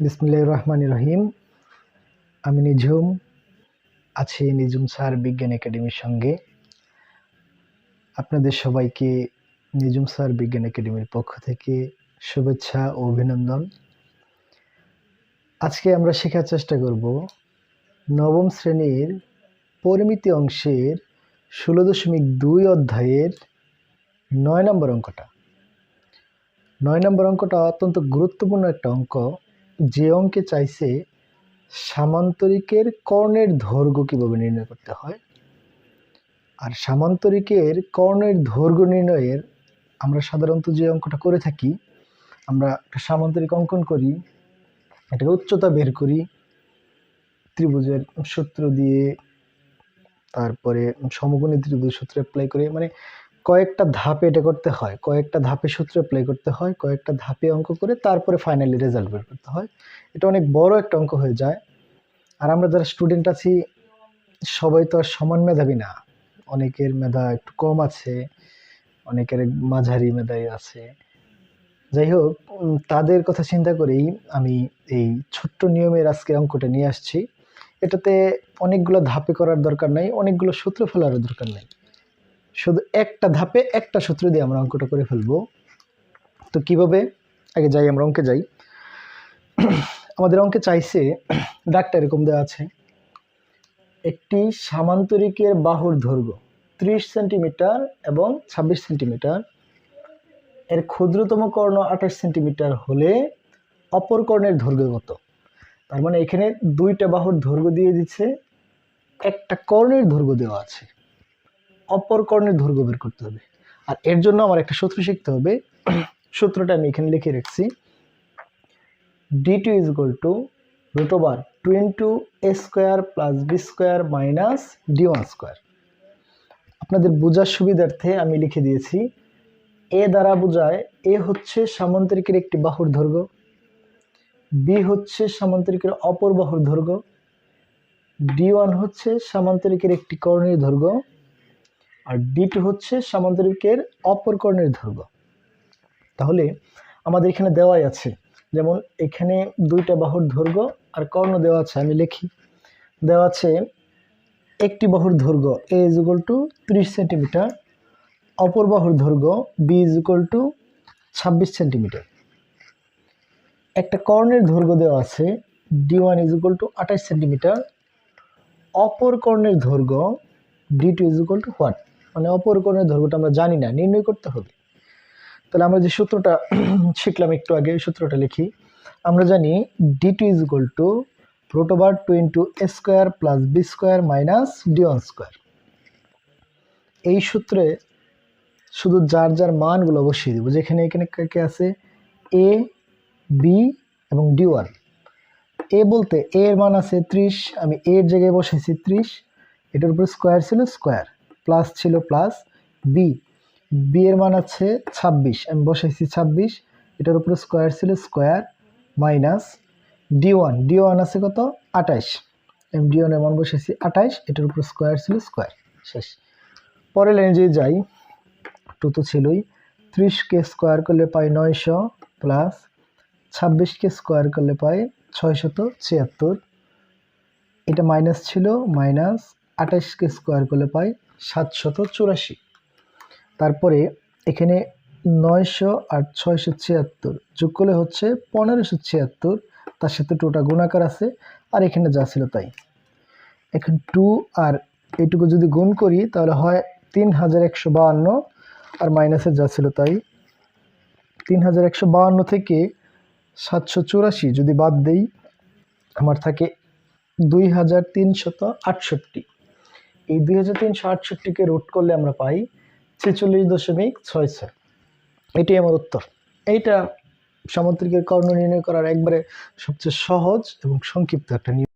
বিসমুল্লাহ রহমান রহিম। আমি নিঝুম আছি নিঝুম স্যার বিজ্ঞান একাডেমির সঙ্গে। আপনাদের সবাইকে নিঝুম স্যার বিজ্ঞান একাডেমির পক্ষ থেকে শুভেচ্ছা ও অভিনন্দন। আজকে আমরা শেখার চেষ্টা করব নবম শ্রেণির পরিমিতি অংশের ষোলো দশমিক দুই অধ্যায়ের নয় নম্বর অঙ্কটা। নয় নম্বর অঙ্কটা অত্যন্ত গুরুত্বপূর্ণ একটা অঙ্ক। যে অঙ্কে চাইছে সামান্তরিকের কর্ণের দৈর্ঘ্য কীভাবে নির্ণয় করতে হয়? আর সামান্তরিকের কর্ণের দৈর্ঘ্য নির্ণয়ের আমরা সাধারণত যে অঙ্কটা করে থাকি, আমরা একটা সামান্তরিক অঙ্কন করি এটার উচ্চতা বের করি, ত্রিভুজের সূত্র দিয়ে, তারপরে সমকোণী ত্রিভুজ সূত্র অ্যাপ্লাই করে মানে কয়েকটা ধাপে এটা করতে হয়। কয়েকটা ধাপে সূত্র প্লে করতে হয়, কয়েকটা ধাপে অঙ্ক করে তারপরে ফাইনালি রেজাল্ট বের করতে হয়। এটা অনেক বড় একটা অঙ্ক হয়ে যায়। আর আমরা যারা স্টুডেন্ট আছি, সবাই তো আর সমান মেধাবী না। অনেকের মেধা একটু কম আছে, অনেকের মাঝারি মেধাই আছে। যাই হোক তাদের কথা চিন্তা করেই আমি এই ছোট্ট নিয়মের আজকে অঙ্কটা নিয়ে আসছি। এটাতে অনেকগুলো ধাপে করার দরকার নাই, অনেকগুলো সূত্র ফেলার দরকার নাই। শুধু একটা ধাপে একটা সূত্র দিয়ে আমরা অঙ্কটা করে ফেলব। তো কীভাবে? আগে যাই, আমরা অঙ্কে যাই। আমাদের অঙ্কে চাইছে ডাকটা এরকম দেওয়া আছে। একটি সামান্তরিকের বাহুর দৈর্ঘ্য ত্রিশ সেন্টিমিটার এবং ছাব্বিশ সেন্টিমিটার। এর ক্ষুদ্রতম কর্ণ আঠাশ সেন্টিমিটার হলে অপর কর্ণের দৈর্ঘ্য কত? তার মানে এখানে দুইটা বাহুর দৈর্ঘ্য দিয়ে দিচ্ছে, একটা কর্ণের দৈর্ঘ্য দেওয়া আছে। অপর কর্ণের দৈর্ঘ্য বের করতে হবে। আর এর জন্য আমার একটা সূত্র শিখতে হবে। সূত্রটা আমি এখানে লিখে রাখছি। D two is equal to root over two into A square plus B square minus D one square আপনাদের বোঝার সুবিধার্থে আমি লিখে দিয়েছি এ দ্বারা বোঝায় এ হচ্ছে সামান্তরিকের একটি বাহুর দৈর্ঘ্য বি হচ্ছে সামান্তরিকের অপর বাহুর দৈর্ঘ্য ডি ওয়ান হচ্ছে সামান্তরিকের একটি কর্ণের দৈর্ঘ্য আর ডি টু হচ্ছে সামান্তরিকের অপর কর্ণের দৈর্ঘ্য। তাহলে আমাদের এখানে দেওয়াই আছে, যেমন এখানে দুইটা বাহুর দৈর্ঘ্য আর কর্ণ দেওয়া আছে, আমি লিখি। দেওয়া আছে একটি বাহুর দৈর্ঘ্য এ ইজ ইকুয়াল টু ত্রিশ সেন্টিমিটার, অপর বাহুর দৈর্ঘ্য বি ইজ ইকুয়াল টু ছাব্বিশ সেন্টিমিটার। একটা কর্ণের দৈর্ঘ্য দেওয়া আছে D one is equal to আঠাশ সেন্টিমিটার, অপর কর্ণের দৈর্ঘ্য D two is equal to what মানে অপর কর্ণের দৈর্ঘ্যটা আমরা জানি না, নির্ণয় করতে হবে। তাহলে আমরা যে সূত্রটা শিখলাম একটু আগে এই সূত্রটা লিখি। আমরা জানি D two is equal to root over two into A square plus B square minus D one square এই সূত্রে শুধু যার যার মানগুলো বসিয়ে দেবো, যেখানে এখানে কে আছে? এ বি এবং ডি ওয়ান এ বলতে এর মান আছে ত্রিশ, আমি এর জায়গায় বসাইছি ত্রিশ, এটার উপর স্কোয়ার ছিল স্কোয়ার প্লাস ছিল প্লাস বি বি এর মান আছে ছাব্বিশ, আমি বসাইছি ছাব্বিশ, এটার উপরে স্কোয়ার ছিল square minus D one D one আছে কত? আঠাইশ, আমি ডি ওয়ানের মান বসাইছি আঠাইশ, এটার উপর স্কোয়ার ছিল স্কোয়ার শেষ। পরের লাইনে যদি যাই টু তো ছিলই, ত্রিশকে স্কোয়ার করলে পাই নয়শো প্লাস ছাব্বিশকে স্কোয়ার করলে পাই ছয়শত ছিয়াত্তর, এটা মাইনাস ছিল মাইনাস আঠাশকে স্কোয়ার করলে পাই সাতশত চুরাশি। তারপরে এখানে নয়শো আর ছয়শো ছিয়াত্তর যোগ করলে হচ্ছে পনেরোশো ছিয়াত্তর, তার সাথে টোটা গুণাকার আছে, আর এখানে যা ছিল তাই। এখন টু আর এইটুকু যদি গুণ করি, তাহলে হয় তিন হাজার একশো বাহান্ন, আর মাইনাসে যা ছিল তাই তিন হাজার একশো বাহান্ন থেকে সাতশো চুরাশি যদি বাদ দেই, আমার থাকে দুই হাজার তিনশত আটষট্টি। এই দুই হাজার তিনশো আটষট্টিকে রুট করলে আমরা পাই ছেচল্লিশ দশমিক ছয় ছয়। এটাই আমার উত্তর। এইটা সামুদ্রিকের কর্ণ নির্ণয় করার একবারে সবচেয়ে সহজ এবং সংক্ষিপ্ত একটা নিয়ম।